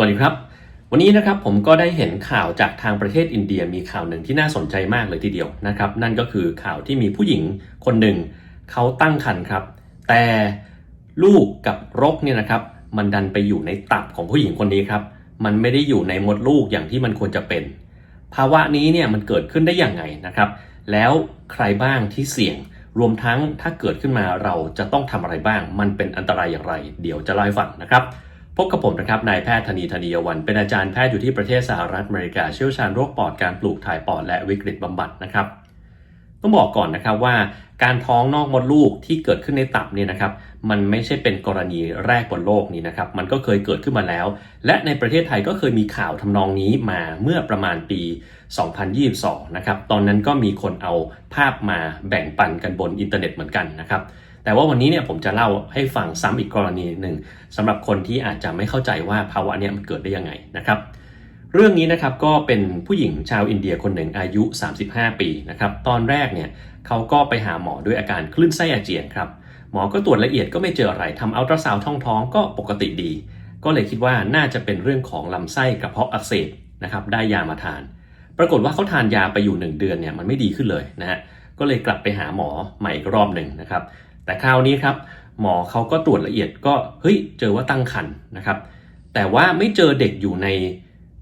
วัสดีครับ วันนี้นะครับผมก็ได้เห็นข่าวจากทางประเทศอินเดียมีข่าวหนึ่งที่น่าสนใจมากเลยทีเดียวนะครับ นั่นก็คือข่าวที่มีผู้หญิงคนหนึ่งเขาตั้งครรภ์ครับ แต่ลูกกับรกเนี่ยนะครับ มันดันไปอยู่ในตับของผู้หญิงคนนี้ครับ มันไม่ได้อยู่ในมดลูกอย่างที่มันควรจะเป็น ภาวะนี้เนี่ยมันเกิดขึ้นได้อย่างไงนะครับ แล้วใครบ้างที่เสี่ยงรวมทั้งถ้าเกิดขึ้นมาเราจะต้องทำอะไรบ้าง มันเป็นอันตรายอย่างไร เดี๋ยวจะเล่าให้ฟังนะครับ พบกับผมนะครับนายแพทย์ธนีธนียวัน เป็นอาจารย์แพทย์อยู่ที่ประเทศสหรัฐอเมริกาเชี่ยวชาญโรคปอดการปลูกถ่ายปอดและวิกฤตบำบัดนะครับ ต้องบอกก่อนนะครับว่าการท้องนอกมดลูกที่เกิดขึ้นในตับเนี่ยนะครับ มันไม่ใช่เป็นกรณีแรกบนโลกนี้นะครับ มันก็เคยเกิดขึ้นมาแล้ว และในประเทศไทยก็เคยมีข่าวทำนองนี้มาเมื่อประมาณปี 2022 นะครับ ตอนนั้นก็มีคนเอาภาพมาแบ่งปันกันบนอินเทอร์เน็ตเหมือนกันนะครับ แต่ว่าวันนี้เนี่ยผมจะเล่าให้ฟังซ้ำอีกกรณีหนึ่งสำหรับคนที่อาจจะไม่เข้าใจว่าภาวะเนี้มันเกิดได้ยังไงนะครับ เรื่องนี้นะครับก็เป็นผู้หญิงชาวอินเดียคนหนึ่งอายุ 35 ปีนะครับตอนแรกเนี่ยเขาก็ไปหาหมอด้วยอาการคลื่นไส้อาเจียนครับหมอก็ตรวจละเอียดก็ไม่เจออะไรทำอัลตราซาวด์ท้องท้องก็ปกติดี ก็เลยคิดว่าน่าจะเป็นเรื่องของลำไส้กระเพาะอักเสบนะครับได้ยามาทาน ปรากฏว่าเขาทานยาไปอยู่ 1 เดือนเนี่ยมันไม่ดีขึ้นเลยนะฮะก็เลยกลับไปหาหมอใหม่อีกรอบหนึ่งนะครับ แต่คราวนี้ครับหมอเขาก็ตรวจละเอียดก็เฮ้ยเจอว่าตั้งครรภ์นะครับ แต่ว่าไม่เจอเด็กอยู่ใน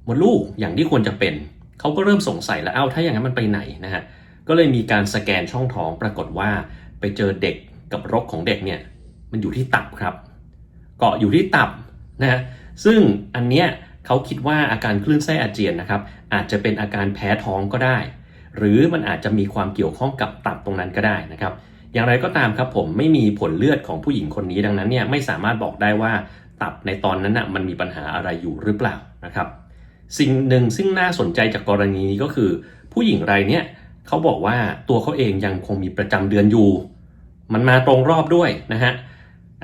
มดลูกอย่างที่ควรจะเป็น เขาก็เริ่มสงสัยแล้วเอ้าถ้าอย่างนั้นมันไปไหนนะฮะก็เลยมีการสแกนช่องท้องปรากฏว่าไปเจอเด็กกับรกของเด็กเนี่ยมันอยู่ที่ตับครับ เกาะอยู่ที่ตับนะฮะซึ่งอันเนี้ยเขาคิดว่าอาการคลื่นไส้อาเจียนนะครับ อาจจะเป็นอาการแพ้ท้องก็ได้ หรือมันอาจจะมีความเกี่ยวข้องกับตับตรงนั้นก็ได้นะครับ อย่างไรก็ตามครับผมไม่มีผลเลือดของผู้หญิงคนนี้ดังนั้นเนี่ยไม่สามารถบอกได้ว่าตับในตอนนั้นนะมันมีปัญหาอะไรอยู่หรือเปล่านะครับ สิ่งหนึ่งซึ่งน่าสนใจจากกรณีนี้ก็คือ ผู้หญิงรายเนี้ยเขาบอกว่าตัวเขาเองยังคงมีประจำเดือนอยู่ มันมาตรงรอบด้วยนะฮะ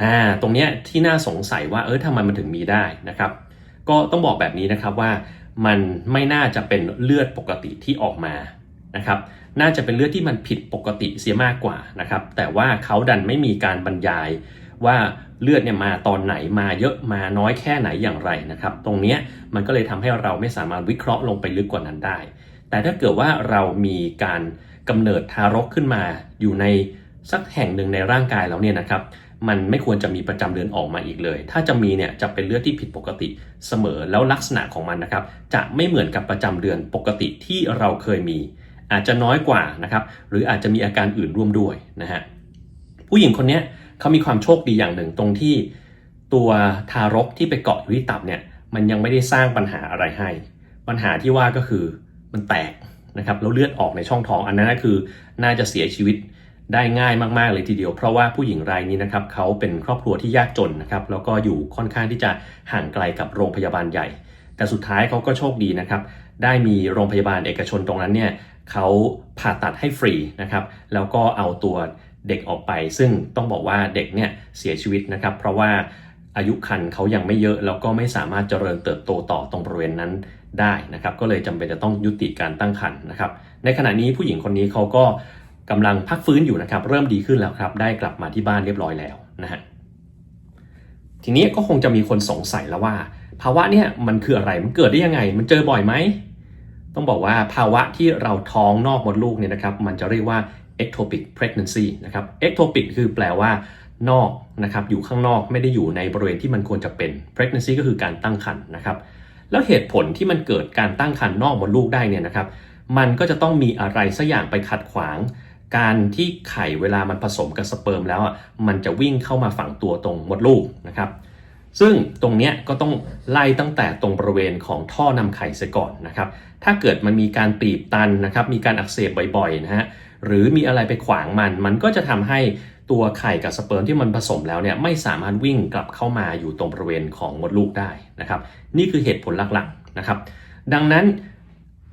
อ่าตรงเนี้ยที่น่าสงสัยว่าเออทำไมมันถึงมีได้นะครับ ก็ต้องบอกแบบนี้นะครับว่ามันไม่น่าจะเป็นเลือดปกติที่ออกมานะครับ น่าจะเป็นเลือดที่มันผิดปกติเสียมากกว่านะครับ แต่ว่าเขาดันไม่มีการบรรยายว่าเลือดเนี่ยมาตอนไหนมาเยอะมาน้อยแค่ไหนอย่างไรนะครับ ตรงเนี้ยมันก็เลยทำให้เราไม่สามารถวิเคราะห์ลงไปลึกกว่านั้นได้ แต่ถ้าเกิดว่าเรามีการกำเนิดทารกขึ้นมาอยู่ในสักแห่งหนึ่งในร่างกายเราเนี่ยนะครับ มันไม่ควรจะมีประจำเดือนออกมาอีกเลย ถ้าจะมีเนี่ยจะเป็นเลือดที่ผิดปกติเสมอแล้วลักษณะของมันนะครับ จะไม่เหมือนกับประจำเดือนปกติที่เราเคยมี อาจจะน้อยกว่านะครับหรืออาจจะมีอาการอื่นร่วมด้วยนะฮะผู้หญิงคนนี้เขามีความโชคดีอย่างหนึ่งตรงที่ตัวทารกที่ไปเกาะอยู่ที่ตับเนี่ยมันยังไม่ได้สร้างปัญหาอะไรให้ ปัญหาที่ว่าก็คือมันแตกนะครับแล้วเลือดออกในช่องท้องอันนั้นก็คือน่าจะเสียชีวิตได้ง่ายมาก ๆ เลยทีเดียว เพราะว่าผู้หญิงรายนี้นะครับเขาเป็นครอบครัวที่ยากจนนะครับแล้วก็อยู่ค่อนข้างที่จะห่างไกลกับโรงพยาบาลใหญ่ แต่สุดท้ายเขาก็โชคดีนะครับได้มีโรงพยาบาลเอกชนตรงนั้นเนี่ย เขาผ่าตัดให้ฟรีนะครับแล้วก็เอาตัวเด็กออกไป ซึ่งต้องบอกว่าเด็กเนี่ยเสียชีวิตนะครับ เพราะว่าอายุคันเขายังไม่เยอะแล้วก็ไม่สามารถเจริญเติบโตต่อตรงบริเวณนั้นได้นะครับ ก็เลยจำเป็นจะต้องยุติการตั้งครรภ์นะครับ ในขณะนี้ผู้หญิงคนนี้เขาก็กำลังพักฟื้นอยู่นะครับ เริ่มดีขึ้นแล้วครับ ได้กลับมาที่บ้านเรียบร้อยแล้วนะฮะทีนี้ก็คงจะมีคนสงสัยแล้วว่า ภาวะเนี่ยมันคืออะไรมันเกิดได้ยังไง มันเจอบ่อยไหม ต้องบอกว่าภาวะที่เราท้องนอกมดลูกเนี่ยนะครับมันจะเรียกว่า ectopic pregnancy นะครับ ectopic คือแปลว่านอกนะครับอยู่ข้างนอกไม่ได้อยู่ในบริเวณที่มันควรจะเป็น pregnancy ก็คือการตั้งครรภ์นะครับแล้วเหตุผลที่มันเกิดการตั้งครรภ์นอกมดลูกได้เนี่ยนะครับ มันก็จะต้องมีอะไรสักอย่างไปขัดขวาง การที่ไข่เวลามันผสมกับสเปิร์มแล้วอะมันจะวิ่งเข้ามาฝังตัวตรงมดลูกนะครับ ซึ่งตรงเนี้ยก็ต้องไล่ตั้งแต่ตรงบริเวณของท่อนำไข่เสียก่อนนะครับ ถ้าเกิดมันมีการตีบตันนะครับ มีการอักเสบบ่อยๆนะฮะ หรือมีอะไรไปขวางมัน มันก็จะทำให้ตัวไข่กับสเปิร์มที่มันผสมแล้วเนี่ยไม่สามารถวิ่งกลับเข้ามาอยู่ตรงบริเวณของมดลูกได้นะครับ นี่คือเหตุผลหลักๆนะครับ ดังนั้น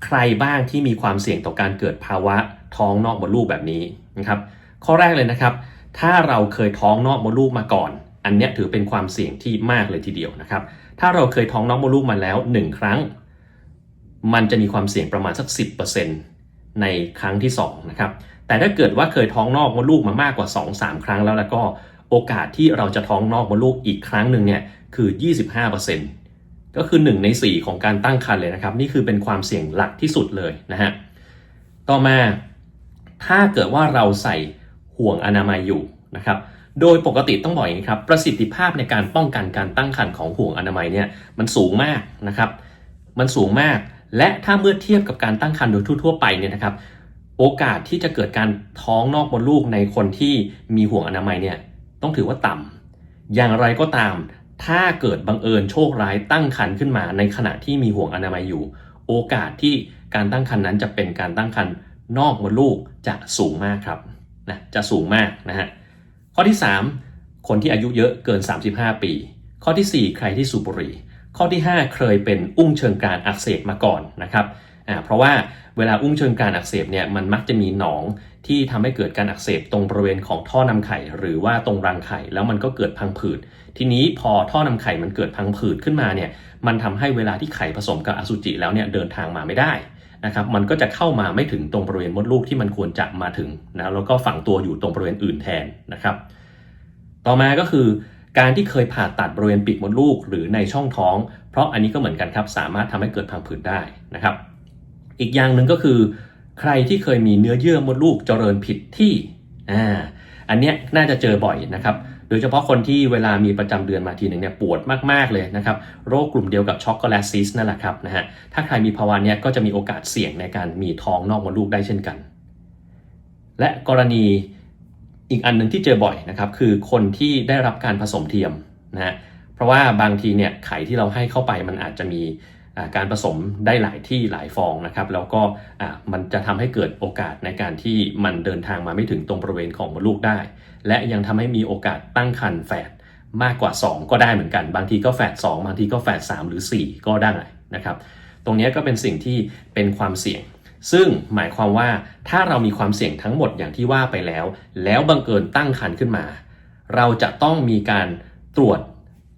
ใครบ้างที่มีความเสี่ยงต่อการเกิดภาวะท้องนอกมดลูกแบบนี้นะครับ ข้อแรกเลยนะครับ ถ้าเราเคยท้องนอกมดลูกมาก่อน อันนี้ถือเป็นความเสี่ยงที่มากเลยทีเดียวนะครับ ถ้าเราเคยท้องนอกมดลูกมาแล้ว 1 ครั้ง มันจะมีความเสี่ยงประมาณสัก 10%ในครั้งที่2นะครับ แต่ถ้าเกิดว่าเคยท้องนอกมดลูกมามากกว่า 2-3 ครั้งแล้วแล้วก็โอกาสที่เราจะท้องนอกมดลูกอีกครั้งหนึ่งเนี่ยคือ 25%ก็คือ 1 ใน 4 ของการตั้งครรภ์เลยนะครับ นี่คือเป็นความเสี่ยงหลักที่สุดเลยนะฮะ ต่อมาถ้าเกิดว่าเราใส่ห่วงอนามัยอยู่นะครับ โดยปกติต้องบอกอย่างนี้ครับประสิทธิภาพในการป้องกันการตั้งครรภ์ของห่วงอนามัยเนี่ยมันสูงมากนะครับ มันสูงมาก และถ้าเมื่อเทียบกับการตั้งครรภ์โดยทั่วๆไปเนี่ยนะครับ โอกาสที่จะเกิดการท้องนอกมดลูกในคนที่มีห่วงอนามัยเนี่ยต้องถือว่าต่ำอย่างไรก็ตาม ถ้าเกิดบังเอิญโชคร้ายตั้งครรภ์ขึ้นมา ในขณะที่มีห่วงอนามัยอยู่ โอกาสที่การตั้งครรภ์นั้นจะเป็นการตั้งครรภ์นอกมดลูกจะสูงมากครับนะจะสูงมากนะฮะ ข้อที่ 3 คนที่อายุเยอะเกิน 35 ปี ข้อทีสี่ 4 ใครที่สูบบุหรี่ข้อที่ 5 เคยเป็นอุ้งเชิงกานอักเสบมาก่อนนะครับเพราะว่าเวลาอุ้งเชิงกานอักเสบเนี่ยมันมักจะมีหนองที่ทำให้เกิดการอักเสบตรงบริเวณของท่อนำไข่ หรือว่าตรงรังไข่แล้วมันก็เกิดพังผืด ทีนี้พอท่อนำไข่มันเกิดพังผืดขึ้นมาเนี่ยมันทำให้เวลาที่ไข่ผสมกับอสุจิแล้วเนี่ยเดินทางมาไม่ได้ นะครับมันก็จะเข้ามาไม่ถึงตรงบริเวณมดลูกที่มันควรจะมาถึงนะแล้วก็ฝังตัวอยู่ตรงบริเวณอื่นแทนนะครับ ต่อมาก็คือการที่เคยผ่าตัดบริเวณปีกมดลูกหรือในช่องท้อง เพราะอันนี้ก็เหมือนกันครับ สามารถทำให้เกิดพังผืดได้นะครับ อีกอย่างหนึ่งก็คือ ใครที่เคยมีเนื้อเยื่อมดลูกเจริญผิดที่อ่าอันเนี้ยน่าจะเจอบ่อยนะครับ ดยเฉพาะคนที่เวลามีประจำเดือนมาทีหนึ่งเนี่ยปวดมาก ๆ เลยนะครับ โรคกลุ่มเดียวกับช็อกโกแลตซิสนั่นแหละครับนะฮะถ้าใครมีภาวะเนี้ยก็จะมีโอกาสเสี่ยงในการมีท้องนอกมดลูกได้เช่นกัน และกรณีอีกอันหนึ่งที่เจอบ่อยนะครับคือคนที่ได้รับการผสมเทียมนะฮะเพราะว่าบางทีเนี่ยไข่ที่เราให้เข้าไปมันอาจจะมี การผสมได้หลายที่หลายฟองนะครับ แล้วก็มันจะทำให้เกิดโอกาสในการที่มันเดินทางมาไม่ถึงตรงบริเวณของมดลูกได้ และยังทำให้มีโอกาสตั้งครรภ์แฝดมากกว่า 2 ก็ได้เหมือนกัน บางทีก็แฝด2บางทีก็แฝด3หรือ 4 ก็ได้นะครับ ตรงนี้ก็เป็นสิ่งที่เป็นความเสี่ยง ซึ่งหมายความว่าถ้าเรามีความเสี่ยงทั้งหมดอย่างที่ว่าไปแล้ว แล้วบังเอิญตั้งครรภ์ขึ้นมา เราจะต้องมีการตรวจ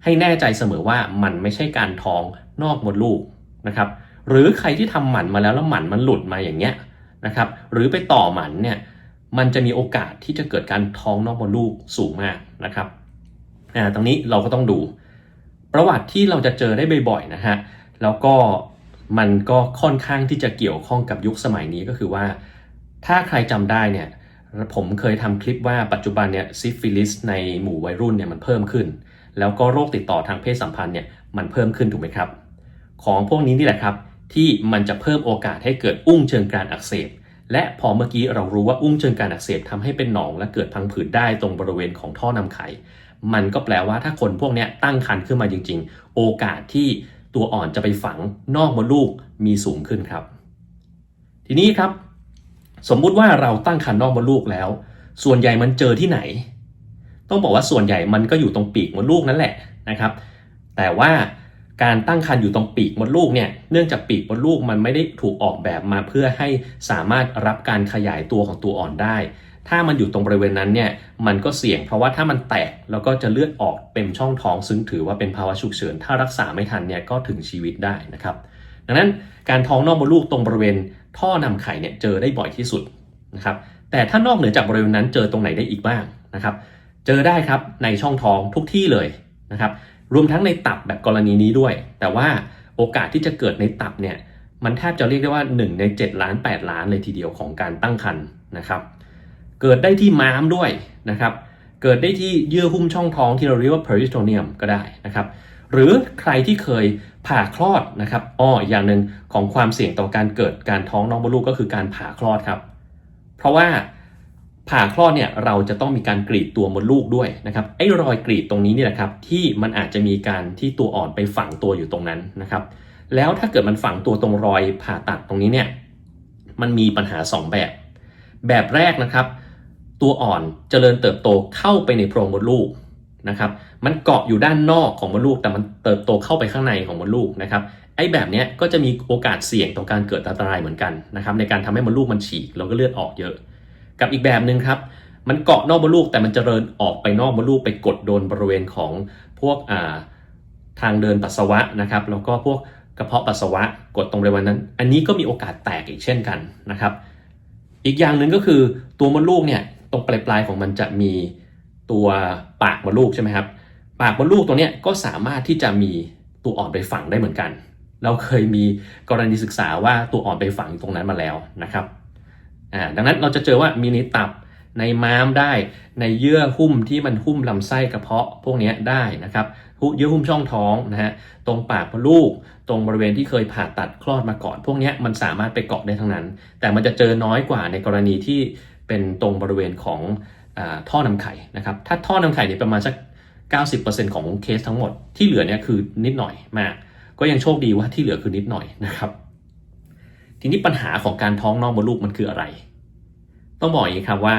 ให้แน่ใจเสมอว่ามันไม่ใช่การท้องนอกมดลูก นะครับหรือใครที่ทำหมันมาแล้วแล้วหมันมันหลุดมาอย่างเงี้ยนะครับหรือไปต่อหมันเนี่ยมันจะมีโอกาสที่จะเกิดการท้องนอกมดลูกสูงมากนะครับอ่าตรงนี้เราก็ต้องดู ประวัติที่เราจะเจอได้บ่อยๆนะฮะแล้วก็มันก็ค่อนข้างที่จะเกี่ยวข้องกับยุคสมัยนี้ก็คือว่า ถ้าใครจำได้เนี่ยผมเคยทำคลิปว่าปัจจุบันเนี่ยซิฟิลิสในหมู่วัยรุ่นเนี่ยมันเพิ่มขึ้น แล้วก็โรคติดต่อทางเพศสัมพันธ์เนี่ยมันเพิ่มขึ้นถูกไหมครับ ของพวกนี้นี่แหละครับ ที่มันจะเพิ่มโอกาสให้เกิดอุ้งเชิงกานอักเสบ และพอเมื่อกี้เรารู้ว่าอุ้งเชิงกานอักเสบทำให้เป็นหนองและเกิดพังผืดได้ตรงบริเวณของท่อนำไข่มันก็แปลว่าถ้าคนพวกนี้ตั้งครรภ์ขึ้นมาจริง ๆ โอกาสที่ตัวอ่อนจะไปฝังนอกมดลูกมีสูงขึ้นครับ ทีนี้ครับ สมมุติว่าเราตั้งครรภ์นอกมดลูกแล้ว ส่วนใหญ่มันเจอที่ไหน ต้องบอกว่าส่วนใหญ่มันก็อยู่ตรงปีกมดลูกนั่นแหละนะครับ แต่ว่า การตั้งครรภ์อยู่ตรงปีกมดลูกเนี่ย เนื่องจากปีกมดลูกมันไม่ได้ถูกออกแบบมาเพื่อให้สามารถรับการขยายตัวของตัวอ่อนได้ ถ้ามันอยู่ตรงบริเวณนั้นเนี่ย มันก็เสี่ยง เพราะว่าถ้ามันแตกแล้วก็จะเลือดออกเป็นช่องท้อง ซึ่งถือว่าเป็นภาวะฉุกเฉิน ถ้ารักษาไม่ทันเนี่ยก็ถึงชีวิตได้นะครับ ดังนั้นการท้องนอกมดลูกตรงบริเวณท่อนำไข่เนี่ยเจอได้บ่อยที่สุดนะครับ แต่ถ้านอกเหนือจากบริเวณนั้นเจอตรงไหนได้อีกบ้างนะครับ เจอได้ครับในช่องท้องทุกที่เลยนะครับ รวมทั้งในตับแบบกรณีนี้ด้วย แต่ว่าโอกาสที่จะเกิดในตับเนี่ยมันแทบจะเรียกได้ว่า 1 ใน 7 ล้าน 8 ล้านเลยทีเดียวของการตั้งครรภ์นะครับ เกิดได้ที่ม้ามด้วยนะครับ เกิดได้ที่เยื่อหุ้มช่องท้องที่เราเรียกว่า peritoneum ก็ได้นะครับ หรือใครที่เคยผ่าคลอดนะครับอ้ออย่างหนึ่งของความเสี่ยงต่อการเกิดการท้องน้องมดลูกก็คือการผ่าคลอดครับ เพราะว่า ผ่าคลอดเนี่ยเราจะต้องมีการกรีดตัวมดลูกด้วยนะครับไอ้รอยกรีดตรงนี้นี่แหละครับที่มันอาจจะมีการที่ตัวอ่อนไปฝังตัวอยู่ตรงนั้นนะครับแล้วถ้าเกิดมันฝังตัวตรงรอยผ่าตัดตรงนี้เนี่ยมันมีปัญหา 2 แบบ แบบแรกนะครับ ตัวอ่อนเจริญเติบโตเข้าไปในโพรงมดลูกนะครับมันเกาะอยู่ด้านนอกของมดลูก แต่มันเติบโตเข้าไปข้างในของมดลูกนะครับไอ้แบบเนี้ยก็จะมีโอกาสเสี่ยงต่อการเกิดอันตรายเหมือนกันนะครับในการทำให้มดลูกมันฉีกแล้วก็เลือดออกเยอะ กับอีกแบบหนึ่งครับ มันเกาะนอกมดลูกแต่มันเจริญออกไปนอกมดลูกไปกดโดนบริเวณของพวกาทางเดินปัสสาวะนะครับแล้วก็พวกกระเพาะปัสสาวะกดตรงบริเวณนั้น อันนี้ก็มีโอกาสแตกอีกเช่นกันนะครับ อีกอย่างหนึ่งก็คือตัวมดลูกเนี่ยตรงปลายปลายๆของมันจะมีตัวปากมดลูกใช่ไหมครับปากมดลูกตัวเนี้ยก็สามารถที่จะมีตัวอ่อนไปฝังได้เหมือนกัน เราเคยมีกรณีศึกษาว่าตัวอ่อนไปฝังตรงนั้นมาแล้วนะครับ อ่าดังนั้นเราจะเจอว่ามีในตับในม้ามได้ ในเยื่อหุ้มที่มันหุ้มลำไส้กระเพาะพวกนี้ได้นะครับเยื่อหุ้มช่องท้องนะฮะตรงปากมดลูก ตรงบริเวณที่เคยผ่าตัดคลอดมาก่อน พวกนี้มันสามารถไปเกาะได้ทั้งนั้น แต่มันจะเจอน้อยกว่าในกรณีที่เป็นตรงบริเวณของอท่อนำไข่นะครับถ้าท่อนำไข่เนี่ยประมาณสัก 90%ของเคสทั้งหมดที่เหลือเนี่ยคือนิดหน่อยมาก ก็ยังโชคดีว่าที่เหลือคือนิดหน่อยนะครับ ทีนี้ปัญหาของการท้องนอกมดลูกมันคืออะไร ต้องบอกอย่างนี้ครับว่า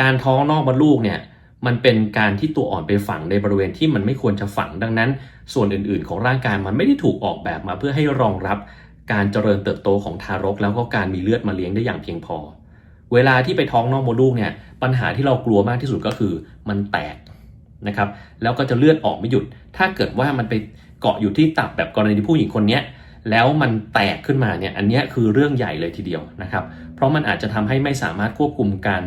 การท้องนอกมดลูกเนี่ยมันเป็นการที่ตัวอ่อนไปฝังในบริเวณที่มันไม่ควรจะฝังดังนั้น ส่วนอื่นๆ ของร่างกายมันไม่ได้ถูกออกแบบมาเพื่อให้รองรับการเจริญเติบโตของทารก แล้วก็การมีเลือดมาเลี้ยงได้อย่างเพียงพอ เวลาที่ไปท้องนอกมดลูกเนี่ยปัญหาที่เรากลัวมากที่สุดก็คือมันแตกนะครับแล้วก็จะเลือดออกไม่หยุด ถ้าเกิดว่ามันไปเกาะอยู่ที่ตับแบบกรณีที่ผู้หญิงคนนี้ แล้วมันแตกขึ้นมาเนี่ยอันนี้คือเรื่องใหญ่เลยทีเดียวนะครับ เพราะมันอาจจะทำให้ไม่สามารถควบคุมการ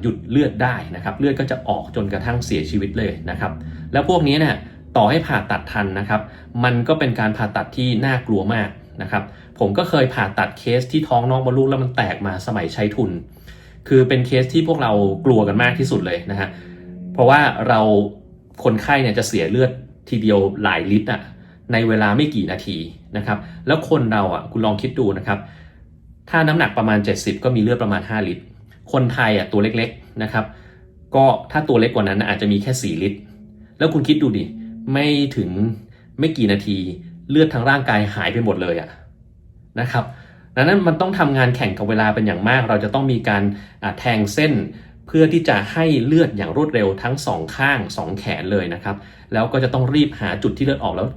หยุดเลือดได้นะครับ เลือดก็จะออกจนกระทั่งเสียชีวิตเลยนะครับ แล้วพวกนี้เนี่ยต่อให้ผ่าตัดทันนะครับ มันก็เป็นการผ่าตัดที่น่ากลัวมากนะครับ ผมก็เคยผ่าตัดเคสที่ท้องน้องมดลูกแล้วมันแตกมาสมัยใช้ทุน คือเป็นเคสที่พวกเรากลัวกันมากที่สุดเลยนะฮะเพราะว่าเราคนไข้เนี่ยจะเสียเลือดทีเดียวหลายลิตรอะ ในเวลาไม่กี่นาทีนะครับ แล้วคนเราอะคุณลองคิดดูนะครับ ถ้าน้ำหนักประมาณ 70 ก็มีเลือดประมาณ 5 ลิตร คนไทยอะตัวเล็กๆนะครับ ก็ถ้าตัวเล็กกว่านั้นอาจจะมีแค่ 4 ลิตร แล้วคุณคิดดูดิ ไม่ถึงไม่กี่นาทีเลือดทั้งร่างกายหายไปหมดเลยอะนะครับดังนั้นมันต้องทำงานแข่งกับเวลาเป็นอย่างมาก เราจะต้องมีการแทงเส้นเพื่อที่จะให้เลือดอย่างรวดเร็วทั้งสองข้างสองแขนเลยนะครับ แล้วก็จะต้องรีบหาจุดที่เลือดออกแล้ว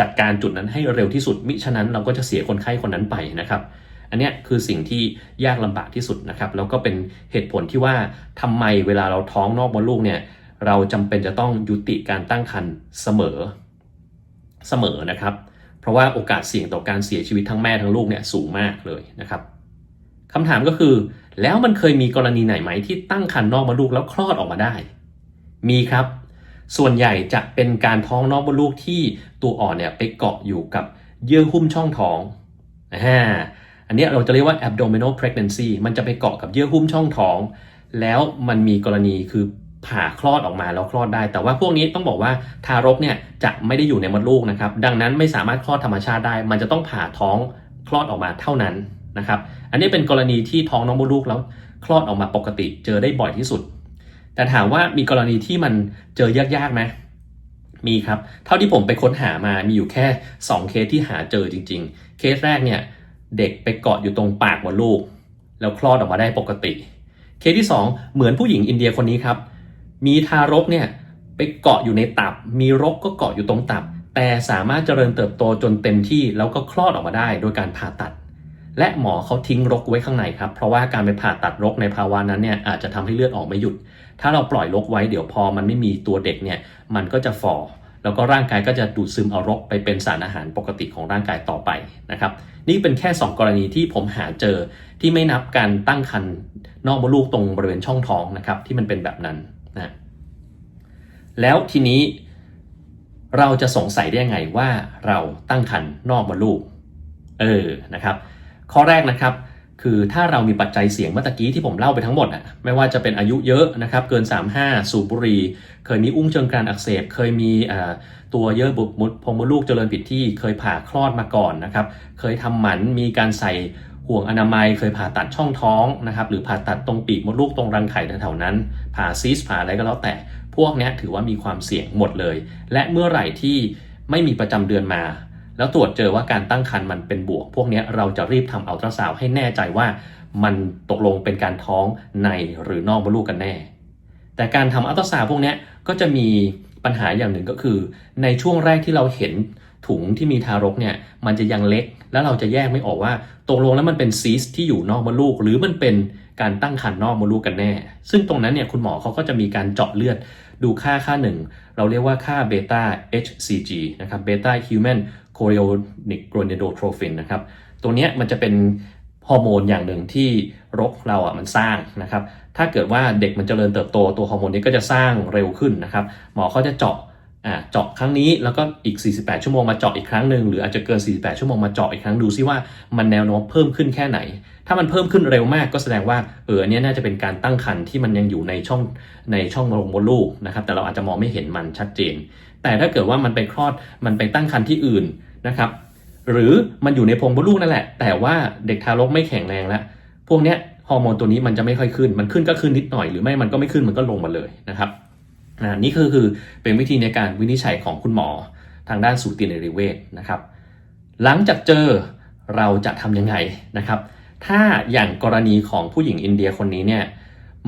จัดการจุดนั้นให้เร็วที่สุด มิฉะนั้นเราก็จะเสียคนไข้คนนั้นไปนะครับ อันนี้คือสิ่งที่ยากลำบากที่สุดนะครับ แล้วก็เป็นเหตุผลที่ว่าทำไมเวลาเราท้องนอกมดลูกเนี่ยเราจำเป็นจะต้องยุติการตั้งครรภ์เสมอเสมอนะครับ เพราะว่าโอกาสเสี่ยงต่อการเสียชีวิตทั้งแม่ทั้งลูกเนี่ยสูงมากเลยนะครับคำถามก็คือ แล้วมันเคยมีกรณีไหนไหมที่ตั้งครรภ์นอกมดลูกแล้วคลอดออกมาได้ มีครับ ส่วนใหญ่จะเป็นการท้องนอกมดลูกที่ตัวอ่อนเนี่ยไปเกาะอยู่กับเยื่อหุ้มช่องท้องอ่าอันนี้เราจะเรียกว่า abdominal pregnancy มันจะไปเกาะกับเยื่อหุ้มช่องท้อง แล้วมันมีกรณีคือผ่าคลอดออกมาแล้วคลอดได้ แต่ว่าพวกนี้ต้องบอกว่าทารกเนี่ยจะไม่ได้อยู่ในมดลูกนะครับ ดังนั้นไม่สามารถคลอดธรรมชาติได้ มันจะต้องผ่าท้องคลอดออกมาเท่านั้นนะครับ อันนี้เป็นกรณีที่ท้องน้องมดลูกแล้วคลอดออกมาปกติ เจอได้บ่อยที่สุด แต่ถามว่ามีกรณีที่มันเจอยากๆไหมมีครับ เท่าที่ผมไปค้นหามามีอยู่แค่ 2 เคสที่หาเจอจริง ๆ เคสแรกเนี่ยเด็กไปเกาะอยู่ตรงปากมดลูก แล้วคลอดออกมาได้ปกติ เคสที่ 2 เหมือนผู้หญิงอินเดียคนนี้ครับ มีทารกเนี่ยไปเกาะอยู่ในตับ มีรกก็เกาะอยู่ตรงตับ แต่สามารถเจริญเติบโตจนเต็มที่แล้วก็คลอดออกมาได้โดยการผ่าตัด และหมอเขาทิ้งรกไว้ข้างในครับ เพราะว่าการไปผ่าตัดรกในภาวะนั้นเนี่ยอาจจะทำให้เลือดออกไม่หยุด ถ้าเราปล่อยรกไว้เดี๋ยวพอมันไม่มีตัวเด็กเนี่ยมันก็จะฝ่อแล้วก็ร่างกายก็จะดูดซึมเอารกไปเป็นสารอาหารปกติของร่างกายต่อไปนะครับนี่เป็นแค่ 2 กรณีที่ผมหาเจอที่ไม่นับการตั้งครรภ์นอกมดลูกตรงบริเวณช่องท้องนะครับที่มันเป็นแบบนั้นนะแล้วทีนี้เราจะสงสัยได้ยังไงว่าเราตั้งครรภ์นอกมดลูกเออนะครับ ข้อแรกนะครับ คือถ้าเรามีปัจจัยเสี่ยงเมื่อตะกี้ที่ผมเล่าไปทั้งหมดอะไม่ว่าจะเป็นอายุเยอะนะครับเกิน 35 สูบบุหรี่เคยมีอุ้งเชิงกรานอักเสบ เคยมีตัวเยื่อบุมุดพงมดลูกเจริญผิดที่เคยผ่าคลอดมาก่อนนะครับเคยทำหมันมีการใส่ห่วงอนามัยเคยผ่าตัดช่องท้องนะครับหรือผ่าตัดตรงปีกมดลูกตรงรังไข่แถวๆนั้น ผ่าซีสผ่าอะไรก็แล้วแต่ พวกนี้ถือว่ามีความเสี่ยงหมดเลย และเมื่อไหร่ที่ไม่มีประจำเดือนมา แล้วตรวจเจอว่าการตั้งครรภ์มันเป็นบวก พวกนี้เราจะรีบทำอัลตราซาวให้แน่ใจว่ามันตกลงเป็นการท้องในหรือนอกมดลูกกันแน่ แต่การทำอัลตราซาวพวกนี้ก็จะมีปัญหาอย่างหนึ่งก็คือ ในช่วงแรกที่เราเห็นถุงที่มีทารกเนี่ยมันจะยังเล็ก แล้วเราจะแยกไม่ออกว่าตกลงแล้วมันเป็นซีสที่อยู่นอกมดลูก หรือมันเป็นการตั้งครรภ์นอกมดลูกกันแน่ ซึ่งตรงนั้นเนี่ยคุณหมอเขาก็จะมีการเจาะเลือดดูค่าค่าหนึ่ง เราเรียกว่าค่าเบต้า HCG นะครับเบต้า human chorionic gonadotrophin นะครับ ตัวนี้มันจะเป็นฮอร์โมนอย่างหนึ่งที่รกเราอะมันสร้างนะครับ ถ้าเกิดว่าเด็กมันจเจริญเติบโตตัวฮอร์โมนนี้ก็จะสร้างเร็วขึ้นนะครับ หมอเขาจะเจาะ อ่าเจาะครั้งนี้แล้วก็อีก 48 ชั่วโมงมาเจาะอีกครั้งหนึ่งหรืออาจจะเกิน 48 ชั่วโมงมาเจาะอีกครั้งดูซิว่ามันแนวโน้มเพิ่มขึ้นแค่ไหน ถ้ามันเพิ่มขึ้นเร็วมากก็แสดงว่าเอออันเนี้ยน่าจะเป็นการตั้งครรภ์ที่มันยังอยู่ในช่องในช่องลมมดลูกนะครับแต่เราอาจจะมองไม่เห็นมันชัดเจน แต่ถ้าเกิดว่ามันไปคลอดมันไปตั้งครรภ์ที่อื่นนะครับหรือมันอยู่ในโพรงมดลูกนั่นแหละ แต่ว่าเด็กทารกไม่แข็งแรงแล้วพวกเนี้ยฮอร์โมนตัวนี้มันจะไม่ค่อยขึ้น มันขึ้นก็ขึ้นนิดหน่อยหรือไม่มันก็ไม่ขึ้นมันก็ลงมาเลยนะครับ อ่านี่คือคือเป็นวิธีในการวินิจฉัยของคุณหมอทางด้านสูตินรีเวชนะครับ หลังจากเจอเราจะทำยังไงนะครับ ถ้าอย่างกรณีของผู้หญิงอินเดียคนนี้เนี่ย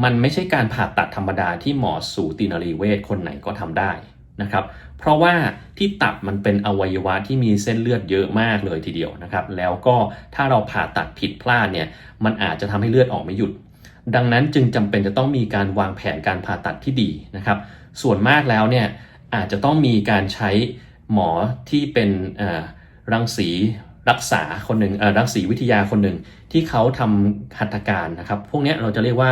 มันไม่ใช่การผ่าตัดธรรมดาที่หมอสูตินรีเวชคนไหนก็ทำได้นะครับ เพราะว่าที่ตับมันเป็นอวัยวะที่มีเส้นเลือดเยอะมากเลยทีเดียวนะครับ แล้วก็ถ้าเราผ่าตัดผิดพลาดเนี่ยมันอาจจะทำให้เลือดออกไม่หยุด ดังนั้นจึงจำเป็นจะต้องมีการวางแผนการผ่าตัดที่ดีนะครับ ส่วนมากแล้วเนี่ยอาจจะต้องมีการใช้หมอที่เป็นรังสีรักษาคนหนึ่งรังสีวิทยาคนหนึ่งที่เขาทำหัตถการนะครับ พวกนี้เราจะเรียกว่า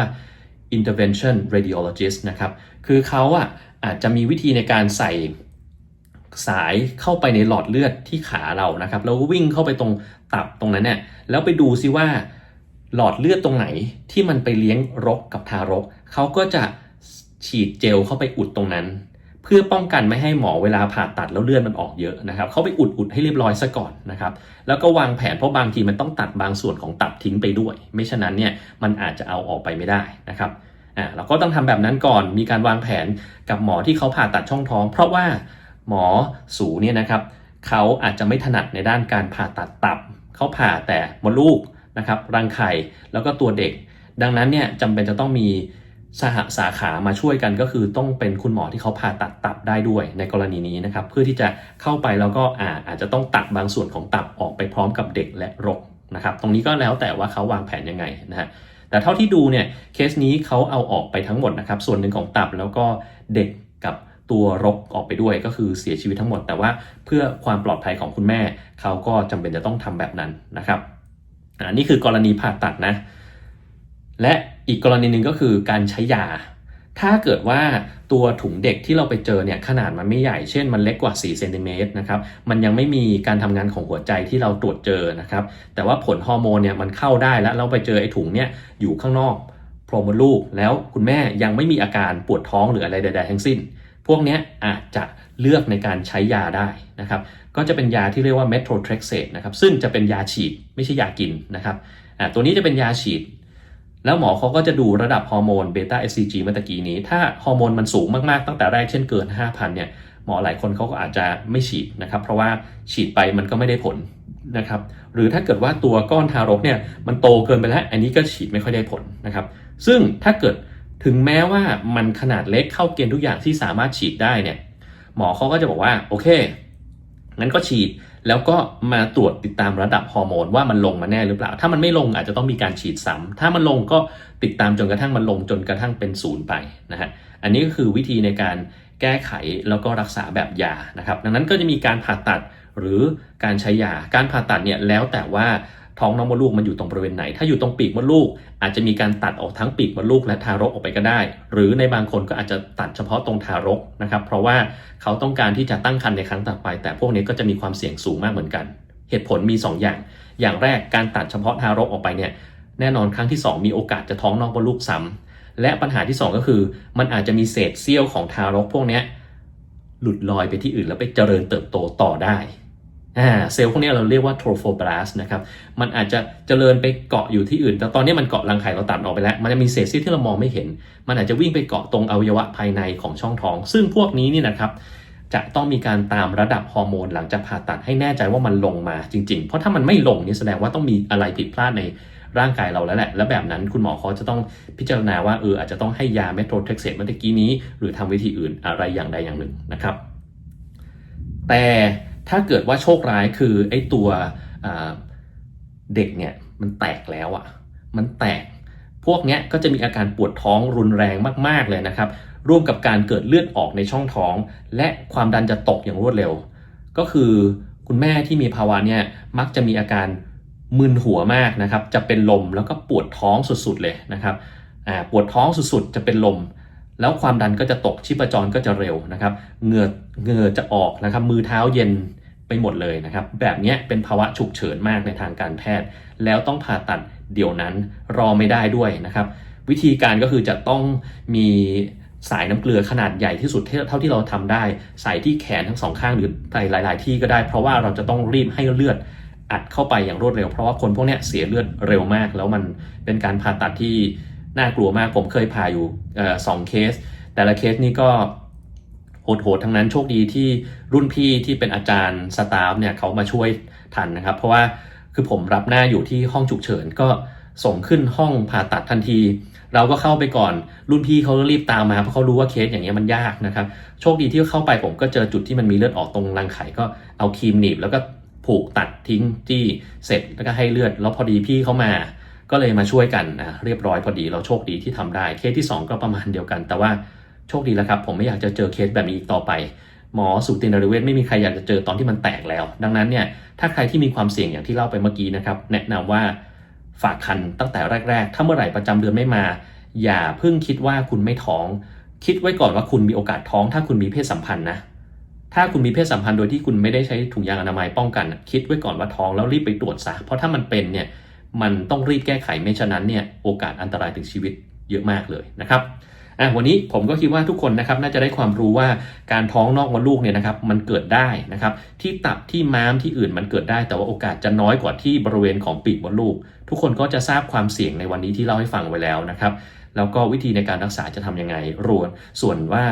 intervention radiologist นะครับ คือเขาอะอาจจะมีวิธีในการใส่สายเข้าไปในหลอดเลือดที่ขาเรานะครับ แล้ววิ่งเข้าไปตรงตับตรงนั้นเนี่ยแล้วไปดูซิว่า หลอดเลือดตรงไหนที่มันไปเลี้ยงรกกับทารก เขาก็จะฉีดเจลเข้าไปอุดตรงนั้น เพื่อป้องกันไม่ให้หมอเวลาผ่าตัดแล้วเลือดมันออกเยอะนะครับเขาไปอุดอุดให้เรียบร้อยซะก่อนนะครับ แล้วก็วางแผนเพราะบางทีมันต้องตัดบางส่วนของตับทิ้งไปด้วย ไม่ฉะนั้นเนี่ยมันอาจจะเอาออกไปไม่ได้นะครับอ่าเราก็ต้องทำแบบนั้นก่อนมีการวางแผนกับหมอที่เขาผ่าตัดช่องท้อง เพราะว่าหมอสูเนี่ยนะครับเขาอาจจะไม่ถนัดในด้านการผ่าตัดตับเขาผ่าแต่มดลูก นะครับรังไข่แล้วก็ตัวเด็ก ดังนั้นเนี่ยจำเป็นจะต้องมีสหสาขามาช่วยกันก็คือต้องเป็นคุณหมอที่เขาผ่าตัดตับได้ด้วยในกรณีนี้นะครับ เพื่อที่จะเข้าไปแล้วก็อาอาจจะต้องตัดบางส่วนของตับออกไปพร้อมกับเด็กและรกนะครับ ตรงนี้ก็แล้วแต่ว่าเขาวางแผนยังไงนะฮะแต่เท่าที่ดูเนี่ยเคสนี้เขาเอาออกไปทั้งหมดนะครับ ส่วนหนึ่งของตับแล้วก็เด็กกับตัวรกออกไปด้วยก็คือเสียชีวิตทั้งหมด แต่ว่าเพื่อความปลอดภัยของคุณแม่เขาก็จำเป็นจะต้องทำแบบนั้นนะครับ อันนี้คือกรณีผ่าตัดนะ และอีกกรณีหนึ่งก็คือการใช้ยา ถ้าเกิดว่าตัวถุงเด็กที่เราไปเจอเนี่ยขนาดมันไม่ใหญ่ เช่นมันเล็กกว่า 4 เซนติเมตรนะครับ มันยังไม่มีการทำงานของหัวใจที่เราตรวจเจอนะครับ แต่ว่าผลฮอร์โมนเนี่ยมันเข้าได้แล้วเราไปเจอไอ้ถุงเนี่ยอยู่ข้างนอกโพรงมลูกแล้วคุณแม่ยังไม่มีอาการปวดท้องหรืออะไรใด ๆ ทั้งสิ้น พวกนี้อาจจะ เลือกในการใช้ยาได้นะครับ ก็จะเป็นยาที่เรียกว่า methotrexate นะครับ ซึ่งจะเป็นยาฉีดไม่ใช่ยากินนะครับอ่าตัวนี้จะเป็นยาฉีด แล้วหมอเขาก็จะดูระดับฮอร์โมนเบต้า HCG เมื่อตะกี้นี้ ถ้าฮอร์โมนมันสูงมาก ๆ ตั้งแต่แรกเช่นเกิน 5,000 เนี่ย หมอหลายคนเขาก็อาจจะไม่ฉีดนะครับ เพราะว่าฉีดไปมันก็ไม่ได้ผลนะครับ หรือถ้าเกิดว่าตัวก้อนทารกเนี่ยมันโตเกินไปแล้ว อันนี้ก็ฉีดไม่ค่อยได้ผลนะครับ ซึ่งถ้าเกิดถึงแม้ว่ามันขนาดเล็กเข้าเกณฑ์ทุกอย่างที่สามารถฉีดได้เนี่ย หมอเขาก็จะบอกว่าโอเคงั้นก็ฉีดแล้วก็มาตรวจติดตามระดับฮอร์โมนว่ามันลงมาแน่หรือเปล่า ถ้ามันไม่ลงอาจจะต้องมีการฉีดซ้ำถ้ามันลงก็ติดตามจนกระทั่งมันลงจนกระทั่งเป็นศูนย์ไปนะฮะอันนี้ก็คือวิธีในการแก้ไขแล้วก็รักษาแบบยานะครับ ดังนั้นก็จะมีการผ่าตัดหรือการใช้ยาการผ่าตัดเนี่ยแล้วแต่ว่า ท้องน้องมดลูกมันอยู่ตรงบริเวณไหน ถ้าอยู่ตรงปีกมดลูก อาจจะมีการตัดออกทั้งปีกมดลูกและทารกออกไปก็ได้ หรือในบางคนก็อาจจะตัดเฉพาะตรงทารกนะครับ เพราะว่าเขาต้องการที่จะตั้งครรภ์ในครั้งต่อไป แต่พวกนี้ก็จะมีความเสี่ยงสูงมากเหมือนกัน เหตุผลมี 2 อย่าง อย่างแรกการตัดเฉพาะทารกออกไปเนี่ย แน่นอนครั้งที่ 2 มีโอกาสจะท้องนอกมดลูกซ้ำและปัญหาที่ 2 ก็คือ มันอาจจะมีเศษเสี้ยวของทารกพวกนี้หลุดลอยไปที่อื่นแล้วไปเจริญเติบโตต่อได้ อ่าเซลล์พวกนี้เราเรียกว่า trophoblast นะครับ มันอาจจะเจริญไปเกาะอยู่ที่อื่น แต่ตอนนี้มันเกาะรังไข่เราตัดออกไปแล้ว มันจะมีเศษเสี้ยวที่เรามองไม่เห็น มันอาจจะวิ่งไปเกาะตรงอวัยวะภายในของช่องท้อง ซึ่งพวกนี้นี่นะครับ จะต้องมีการตามระดับฮอร์โมนหลังจากผ่าตัดให้แน่ใจว่ามันลงมาจริง ๆ เพราะถ้ามันไม่ลงนี่แสดงว่าต้องมีอะไรผิดพลาดในร่างกายเราแล้วแหละ และแบบนั้นคุณหมอเขาจะต้องพิจารณาว่าเอออาจจะต้องให้ยาเมโทรเทรกเซตเมื่อกี้นี้ หรือทำวิธีอื่นอะไรอย่างใดอย่างหนึ่งนะครับ แต่ ถ้าเกิดว่าโชคร้ายคือไอ้ตัวเด็กเนี่ยมันแตกแล้วอะ่ะ มันแตก พวกเนี้ยก็จะมีอาการปวดท้องรุนแรงมาก ๆ เลยนะครับ ร่วมกับการเกิดเลือดออกในช่องท้อง และความดันจะตกอย่างรวดเร็ว ก็คือคุณแม่ที่มีภาวะเนี่ยมักจะมีอาการมึนหัวมากนะครับ จะเป็นลมแล้วก็ปวดท้องสุดๆเลยนะครับ ปวดท้องสุดๆ จะเป็นลม แล้วความดันก็จะตกชีพจรก็จะเร็วนะครับเหงื่อเหงื่อจะออกนะครับมือเท้าเย็นไปหมดเลยนะครับ แบบนี้เป็นภาวะฉุกเฉินมากในทางการแพทย์ แล้วต้องผ่าตัดเดี๋ยวนั้นรอไม่ได้ด้วยนะครับ วิธีการก็คือจะต้องมีสายน้ำเกลือขนาดใหญ่ที่สุดเท่าที่เราทำได้ ใส่ที่แขนทั้งสองข้างหรือใส่หลาย ๆ ที่ก็ได้ เพราะว่าเราจะต้องรีบให้เลือดอัดเข้าไปอย่างรวดเร็ว เพราะว่าคนพวกนี้เสียเลือดเร็วมาก แล้วมันเป็นการผ่าตัดที่ น่ากลัวมากผมเคยผ่าอยู่สองเคส แต่ละเคสนี่ก็โหดๆทั้งนั้นโชคดีที่รุ่นพี่ที่เป็นอาจารย์สตาฟเนี่ยเขามาช่วยทันนะครับ เพราะว่าคือผมรับหน้าอยู่ที่ห้องฉุกเฉินก็ส่งขึ้นห้องผ่าตัดทันที เราก็เข้าไปก่อน รุ่นพี่เขาก็รีบตามมาเพราะเขารู้ว่าเคสอย่างเงี้ยมันยากนะครับ โชคดีที่เข้าไปผมก็เจอจุดที่มันมีเลือดออกตรงรังไข่ก็เอาครีมหนีบแล้วก็ผูกตัดทิ้งจี้เสร็จแล้วก็ให้เลือด แล้วพอดีพี่เขามา ก็เลยมาช่วยกันนะเรียบร้อยพอดีเราโชคดีที่ทำได้เคสที่ 2 ก็ประมาณเดียวกัน แต่ว่าโชคดีแล้วครับ ผมไม่อยากจะเจอเคสแบบนี้อีกต่อไป หมอสูตินรีเวชไม่มีใครอยากจะเจอตอนที่มันแตกแล้ว ดังนั้นเนี่ยถ้าใครที่มีความเสี่ยงอย่างที่เล่าไปเมื่อกี้นะครับแนะนำว่าฝากคันตั้งแต่แรก ๆ ถ้าเมื่อไหร่ประจำเดือนไม่มา อย่าเพิ่งคิดว่าคุณไม่ท้อง คิดไว้ก่อนว่าคุณมีโอกาสท้อง ถ้าคุณมีเพศสัมพันธ์นะถ้าคุณมีเพศสัมพันธ์โดยที่คุณไม่ได้ใช้ถุงยางอนามัยป้องกัน คิดไว้ก่อนว่าท้องแล้วรีบไปตรวจซะเพราะถ้ามันเป็นเนี่ย มันต้องรีบแก้ไขไม่ฉะนั้นเนี่ยโอกาสอันตรายถึงชีวิตเยอะมากเลยนะครับอะวันนี้ผมก็คิดว่าทุกคนนะครับน่าจะได้ความรู้ว่าการท้องนอกมดลูกเนี่ยนะครับมันเกิดได้นะครับที่ตับที่ม้ามที่อื่นมันเกิดได้ แต่ว่าโอกาสจะน้อยกว่าที่บริเวณของปีกมดลูก ทุกคนก็จะทราบความเสี่ยงในวันนี้ที่เล่าให้ฟังไว้แล้วนะครับแล้วก็วิธีในการรักษาจะทำยังไงรวนส่วนว่า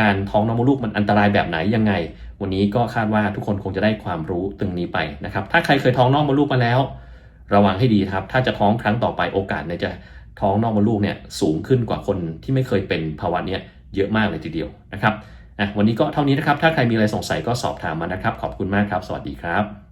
การท้องนอกมดลูกมันอันตรายแบบไหนยังไง วันนี้ก็คาดว่าทุกคนคงจะได้ความรู้ตรงนี้ไปนะครับถ้าใครเคยท้องนอกมดลูกมาแล้ว ระวังให้ดีครับ ถ้าจะท้องครั้งต่อไปโอกาสในจะท้องนอกมดลูกเนี่ยสูงขึ้นกว่าคนที่ไม่เคยเป็นภาวะเนี้ยเยอะมากเลยทีเดียวนะครับอะวันนี้ก็เท่านี้นะครับ ถ้าใครมีอะไรสงสัยก็สอบถามมานะครับ ขอบคุณมากครับ สวัสดีครับ